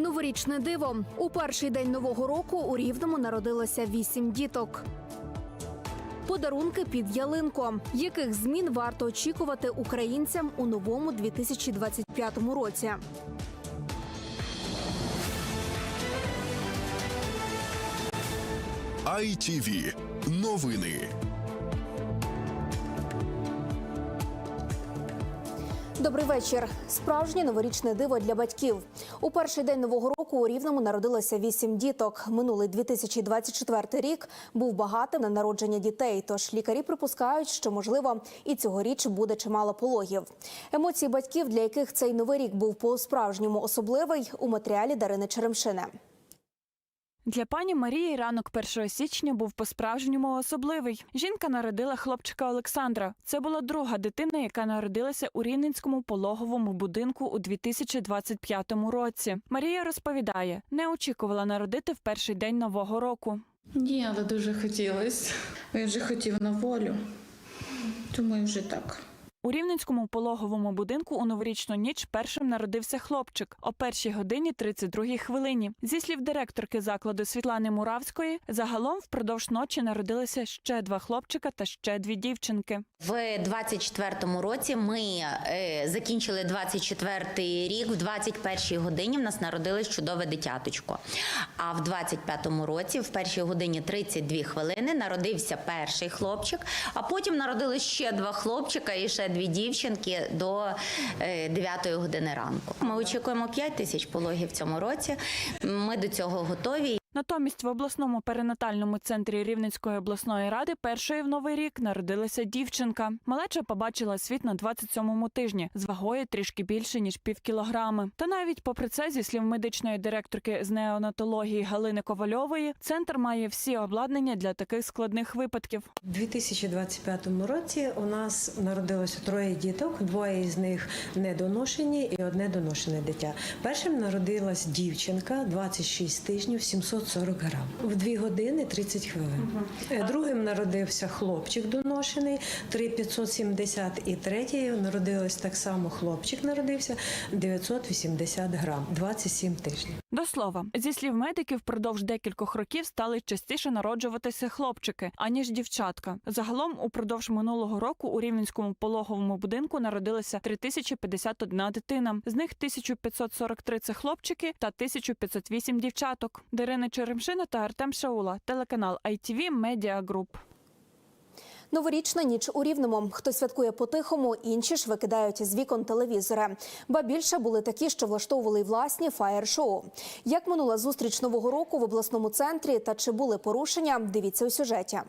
Новорічне диво у перший день нового року у Рівному народилося вісім діток. Подарунки під ялинку. Яких змін варто очікувати українцям у новому 2025 році? ITV. Новини. Добрий вечір. Справжнє новорічне диво для батьків. У перший день нового року у Рівному народилося вісім діток. Минулий 2024 рік був багатим на народження дітей. Тож лікарі припускають, що можливо і цьогоріч буде чимало пологів. Емоції батьків, для яких цей новий рік був по-справжньому особливий, у матеріалі Дарини Черемшини. Для пані Марії ранок 1 січня був по-справжньому особливий. Жінка народила хлопчика Олександра. Це була друга дитина, яка народилася у Рівненському пологовому будинку у 2025 році. Марія розповідає, не очікувала народити в перший день нового року. Ні, але дуже хотілося. Він вже хотів на волю. Тому і вже так. У Рівненському пологовому будинку у новорічну ніч першим народився хлопчик о першій годині 32 хвилині. Зі слів директорки закладу Світлани Муравської, загалом впродовж ночі народилися ще два хлопчика та ще дві дівчинки. В 24-му році ми е, закінчили 24-й рік. В 21-й годині в нас народилось чудове дитяточко. А в 25-му році, в першій годині 32 хвилини, народився перший хлопчик. А потім народились ще два хлопчика і ще дві дівчинки до е, 9-ї години ранку. Ми очікуємо 5 тисяч пологів в цьому році. Ми до цього готові. Натомість в обласному перинатальному центрі Рівненської обласної ради першої в новий рік народилася дівчинка. Малеча побачила світ на 27-му тижні з вагою трішки більше ніж пів кілограми. Та навіть попри це, зі слів медичної директорки з неонатології Галини Ковальової, центр має всі обладнання для таких складних випадків. У 2025 році у нас народилося троє діток, двоє з них недоношені і одне доношене дитя. Першим народилась дівчинка 26 тижнів 740 грам в 2 години 30 хвилин. Угу. Другим народився хлопчик доношений 3570 і третій народилось так само хлопчик народився 980 грам 27 тижнів. До слова, зі слів медиків, впродовж декількох років стали частіше народжуватися хлопчики аніж дівчатка. Загалом, упродовж минулого року у рівненському пологовому будинку народилося 3051 дитина. З них 1543 – це хлопчики та 1508 дівчаток. Дарина Черемшина та Артем Шаула, телеканал ITV Media Group. Новорічна ніч у Рівному. Хтось святкує по-тихому, інші ж викидають з вікон телевізори. Ба більше були такі, що влаштовували власні фаєр-шоу. Як минула зустріч нового року в обласному центрі та чи були порушення? Дивіться у сюжеті.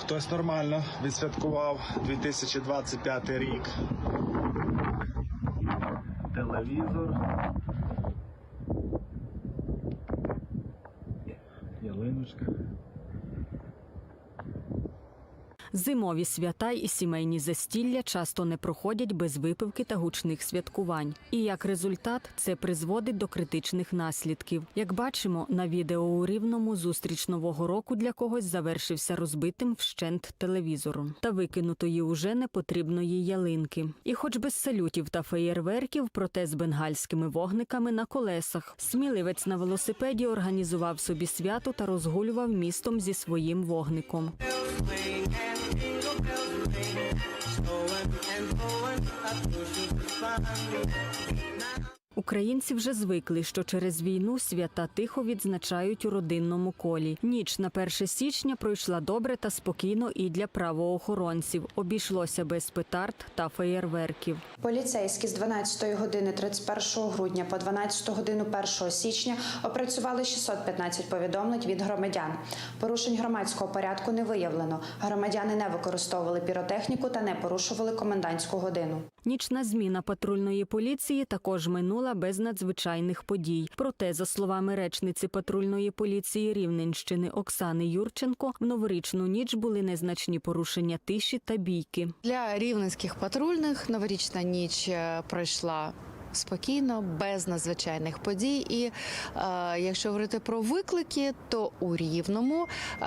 Хтось нормально відсвяткував 2025 рік. Телевізор. Ялиночка. Зимові свята і сімейні застілля часто не проходять без випивки та гучних святкувань. І як результат, це призводить до критичних наслідків. Як бачимо на відео у рівному, зустріч нового року для когось завершився розбитим вщент телевізором та викинутої уже непотрібної ялинки. І, хоч без салютів та феєрверків, проте з бенгальськими вогниками на колесах, сміливець на велосипеді організував собі свято та розгулював містом зі своїм вогником. I'm going, I thought you could find me. Українці вже звикли, що через війну свята тихо відзначають у родинному колі. Ніч на 1 січня пройшла добре та спокійно і для правоохоронців. Обійшлося без петард та феєрверків. Поліцейські з 12 години 31 грудня по 12 годину 1 січня опрацювали 615 повідомлень від громадян. Порушень громадського порядку не виявлено. Громадяни не використовували піротехніку та не порушували комендантську годину. Нічна зміна патрульної поліції також минула без надзвичайних подій. Проте, за словами речниці патрульної поліції Рівненщини Оксани Юрченко, в новорічну ніч були незначні порушення тиші та бійки. Для рівненських патрульних новорічна ніч е, пройшла спокійно, без надзвичайних подій. І е, якщо говорити про виклики, то у Рівному е,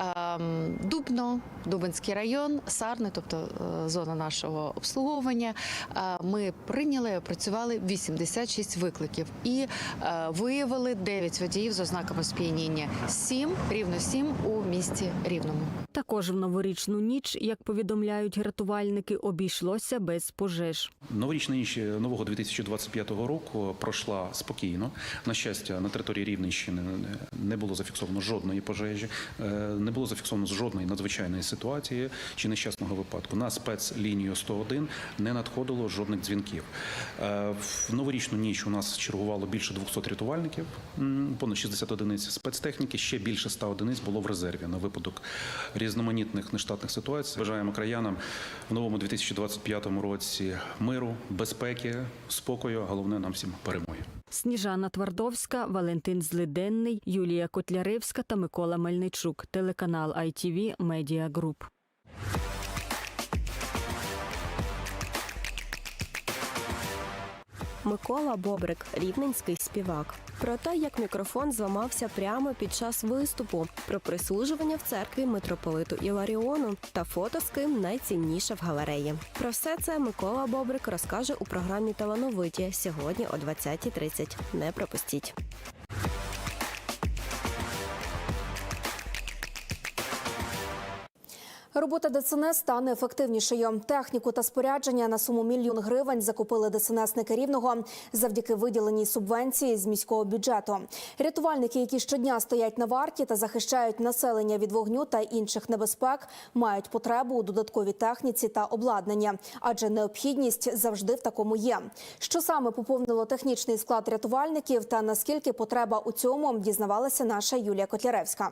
Дубно, Дубинський район, Сарни, тобто е, зона нашого обслуговування, е, ми прийняли, опрацювали 86 викликів і е, виявили 9 водіїв з ознаками сп'яніння. 7, рівно 7 у місті Рівному. Також в новорічну ніч, як повідомляють рятувальники, обійшлося без пожеж. Новорічна ніч нового 2025 року пройшла спокійно. На щастя, на території Рівненщини не було зафіксовано жодної пожежі, е, не було зафіксовано жодної надзвичайної ситуації чи нещасного випадку. На спецлінію 101 не надходило жодних дзвінків. Е, В новорічну ніч у нас чергувало більше 200 рятувальників, понад 60 одиниць спецтехніки. Ще більше 100 одиниць було в резерві на випадок різноманітних нештатних ситуацій. Бажаємо краянам в новому 2025 році миру, безпеки, спокою. а Головне нам всім перемоги. Сніжана Твардовська, Валентин Злиденний, Юлія Котляревська та Микола Мельничук. Телеканал ITV Media Group. Микола Бобрик, рівненський співак. Про те, як мікрофон зламався прямо під час виступу, про прислужування в церкві митрополиту Іларіону та фото з ким найцінніше в галереї. Про все це Микола Бобрик розкаже у програмі Талановиті сьогодні о 20.30. Не пропустіть. Робота ДСНС стане ефективнішою. Техніку та спорядження на суму мільйон гривень закупили ДСНСники Рівного завдяки виділеній субвенції з міського бюджету. Рятувальники, які щодня стоять на варті та захищають населення від вогню та інших небезпек, мають потребу у додатковій техніці та обладнання, адже необхідність завжди в такому є. Що саме поповнило технічний склад рятувальників та наскільки потреба у цьому дізнавалася наша Юлія Котляревська.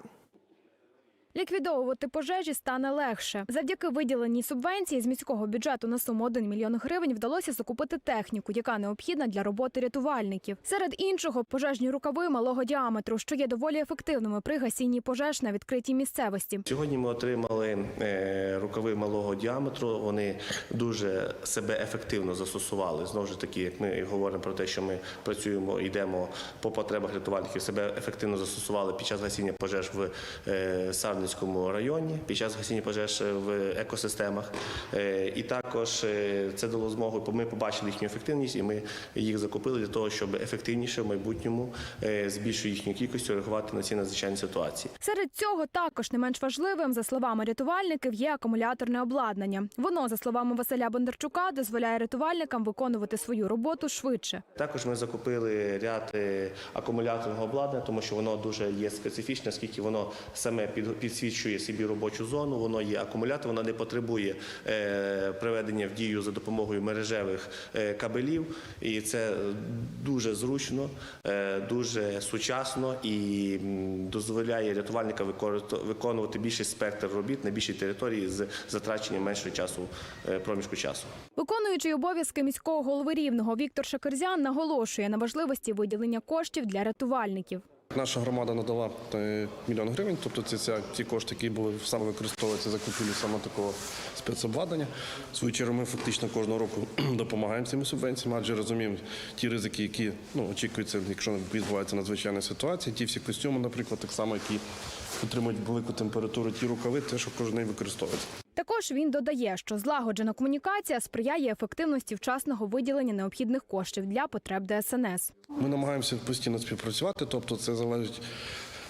Ліквідовувати пожежі стане легше. Завдяки виділеній субвенції з міського бюджету на суму 1 мільйон гривень вдалося закупити техніку, яка необхідна для роботи рятувальників. Серед іншого, пожежні рукави малого діаметру, що є доволі ефективними при гасінні пожеж на відкритій місцевості. Сьогодні ми отримали е, рукави малого діаметру. Вони дуже себе ефективно застосували. Знову ж таки, як ми говоримо про те, що ми працюємо, йдемо по потребах рятувальників, себе ефективно застосували під час гасіння пожеж в е, Сарницькому районі, під час гасіння пожеж в екосистемах. Е, І також е, це дало змогу, ми побачили їхню ефективність, і ми їх закупили для того, щоб ефективніше в майбутньому е, з більшою їхньою кількістю реагувати на ці надзвичайні ситуації. Серед цього також не менш важливим, за словами рятувальників, є акумуляторне обладнання. Воно, за словами Василя Бондарчука, дозволяє рятувальникам виконувати свою роботу швидше. Також ми закупили ряд е, акумуляторного обладнання, тому що воно дуже є специфічне, оскільки воно саме під- підсвічує собі робочу зону. Воно є акумулятор, воно не потребує е, приведення в дію за допомогою мережевих е, кабелів. І це дуже зручно, е, дуже сучасно і дозволяє рятувальникам виконувати більший спектр робіт на більшій території з затраченням меншого часу проміжку часу. Виконуючий обов'язки міського голови рівного Віктор Шакерзян наголошує на важливості виділення коштів для рятувальників. Наша громада надала е, мільйон гривень, тобто це ця, ті кошти, які були саме використовуються за купівлю саме такого спецобладнання. В свою чергу ми фактично кожного року допомагаємо цими субвенціями, адже розуміємо ті ризики, які ну, очікуються, якщо відбувається надзвичайна ситуація. Ті всі костюми, наприклад, так само, які отримують велику температуру, ті рукави, те, що кожен день використовується. Також він додає, що злагоджена комунікація сприяє ефективності вчасного виділення необхідних коштів для потреб ДСНС. Ми намагаємося постійно співпрацювати, тобто це залежить.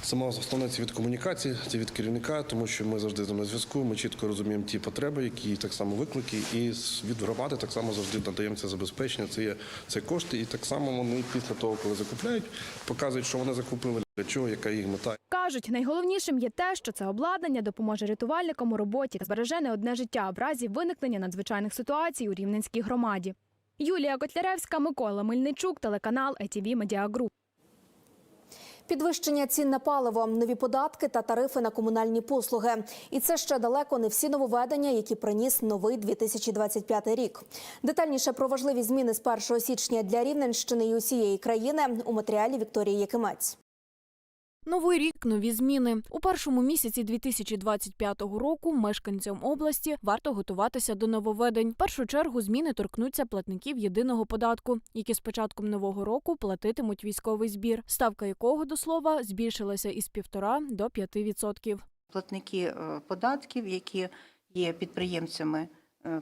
Саме основне це від комунікації, це від керівника, тому що ми завжди з ним на зв'язку. Ми чітко розуміємо ті потреби, які так само виклики, і від громади так само завжди надаємо це забезпечення. Це є це кошти, і так само вони після того, коли закупляють, показують, що вони закупили для чого, яка їх мета. Кажуть, найголовнішим є те, що це обладнання допоможе рятувальникам у роботі та збереже не одне життя в разі виникнення надзвичайних ситуацій у Рівненській громаді. Юлія Котляревська, Микола Мельничук, телеканал ITV Media Group. Підвищення цін на паливо, нові податки та тарифи на комунальні послуги. І це ще далеко не всі нововведення, які приніс новий 2025 рік. Детальніше про важливі зміни з 1 січня для Рівненщини і усієї країни у матеріалі Вікторії Якимець. Новий рік, нові зміни. У першому місяці 2025 року мешканцям області варто готуватися до нововведень. В першу чергу зміни торкнуться платників єдиного податку, які з початком нового року платитимуть військовий збір, ставка якого до слова збільшилася із 1,5 до 5%. платники е, податків, які є підприємцями,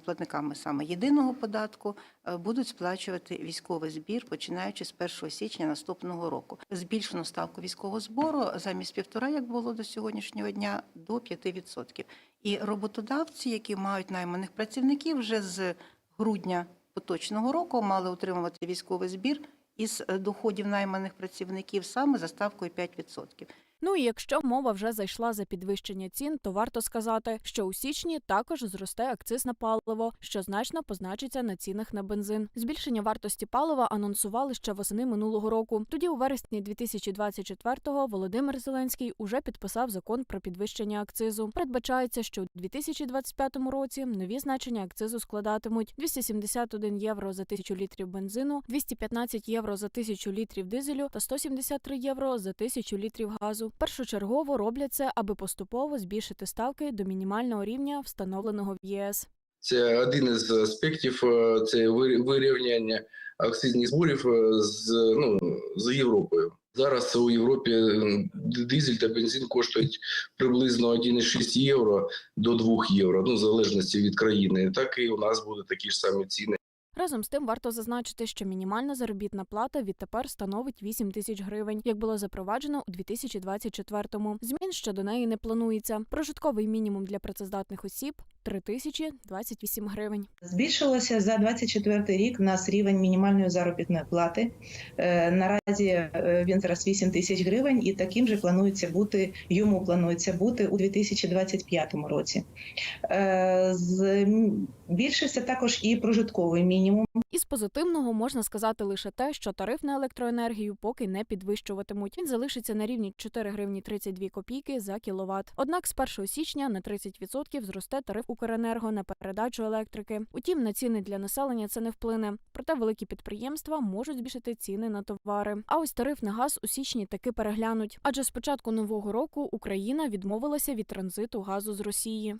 платниками саме єдиного податку, е, будуть сплачувати військовий збір починаючи з 1 січня наступного року. Збільшено ставку військового збору замість півтора, як було до сьогоднішнього дня, до 5%. І роботодавці, які мають найманих працівників, вже з грудня поточного року мали отримувати військовий збір із е, доходів найманих працівників саме за ставкою 5%. Ну і якщо мова вже зайшла за підвищення цін, то варто сказати, що у січні також зросте акциз на паливо, що значно позначиться на цінах на бензин. Збільшення вартості палива анонсували ще восени минулого року. Тоді, у вересні 2024-го, Володимир Зеленський уже підписав закон про підвищення акцизу. Передбачається, що у 2025 році нові значення акцизу складатимуть 271 євро за тисячу літрів бензину, 215 євро за тисячу літрів дизелю та 173 євро за тисячу літрів газу. Першочергово роблять це, аби поступово збільшити ставки до мінімального рівня, встановленого в єС. Це один із аспектів е, це вирі- вирівняння акцизних зборів е, з ну з Європою. Зараз у Європі дизель та бензин коштують приблизно 1,6 євро до 2 євро, ну в залежності від країни. Так і у нас будуть такі ж самі ціни. Разом з тим варто зазначити, що мінімальна заробітна плата відтепер становить 8 тисяч гривень, як було запроваджено у 2024-му. Змін щодо неї не планується. Прожитковий мінімум для працездатних осіб 3 тисячі 28 гривень. Збільшилося за 24 рік в нас рівень мінімальної заробітної плати. Е, Наразі е, він зараз 8 тисяч гривень, і таким же планується бути йому планується бути у 2025 році. Е, Збільшився також і прожитковий мінімум. Із позитивного можна сказати лише те, що тариф на електроенергію поки не підвищуватимуть. Він залишиться на рівні 4 гривні 32 копійки за кіловат. Однак з 1 січня на 30% зросте тариф Укренерго на передачу електрики. Утім, на ціни для населення це не вплине. Проте великі підприємства можуть збільшити ціни на товари. А ось тариф на газ у січні таки переглянуть. Адже з початку нового року Україна відмовилася від транзиту газу з Росії.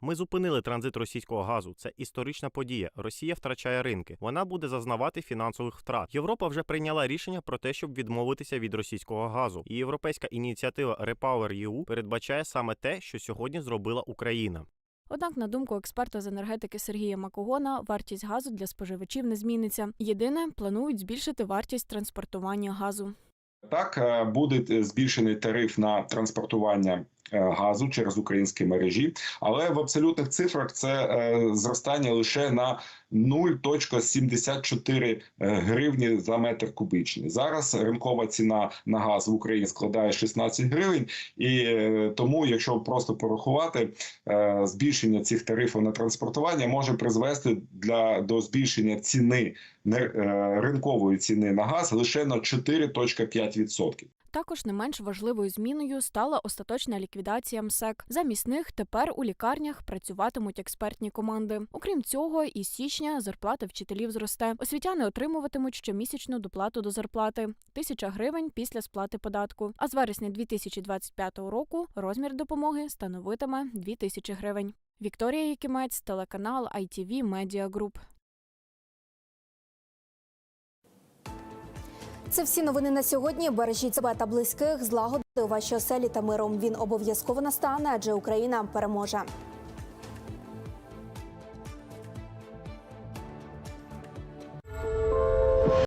Ми зупинили транзит російського газу. Це історична подія. Росія втрачає ринки. Вона буде зазнавати фінансових втрат. Європа вже прийняла рішення про те, щоб відмовитися від російського газу. І європейська ініціатива Repower передбачає саме те, що сьогодні зробила Україна. Однак, на думку експерта з енергетики Сергія Макогона, вартість газу для споживачів не зміниться. Єдине, планують збільшити вартість транспортування газу. Так, е, буде збільшений тариф на транспортування е, газу через українські мережі, але в абсолютних цифрах це е, зростання лише на 0,74 гривні за метр кубичний. Зараз ринкова ціна на газ в Україні складає 16 гривень, і е, тому, якщо просто порахувати, е, збільшення цих тарифів на транспортування може призвести для до збільшення ціни е, ринкової ціни на газ лише на 4,5%. Також не менш важливою зміною стала остаточна ліквідація МСЕК. Замість них тепер у лікарнях працюватимуть експертні команди. Окрім цього, із січня зарплата вчителів зросте. Освітяни отримуватимуть щомісячну доплату до зарплати тисяча гривень після сплати податку. А з вересня 2025 року розмір допомоги становитиме 2 тисячі гривень. Вікторія Якимець, телеканал ITV Media Group. Це всі новини на сьогодні. Бережіть себе та близьких, злагодити у вашій оселі та миром. Він обов'язково настане, адже Україна переможе.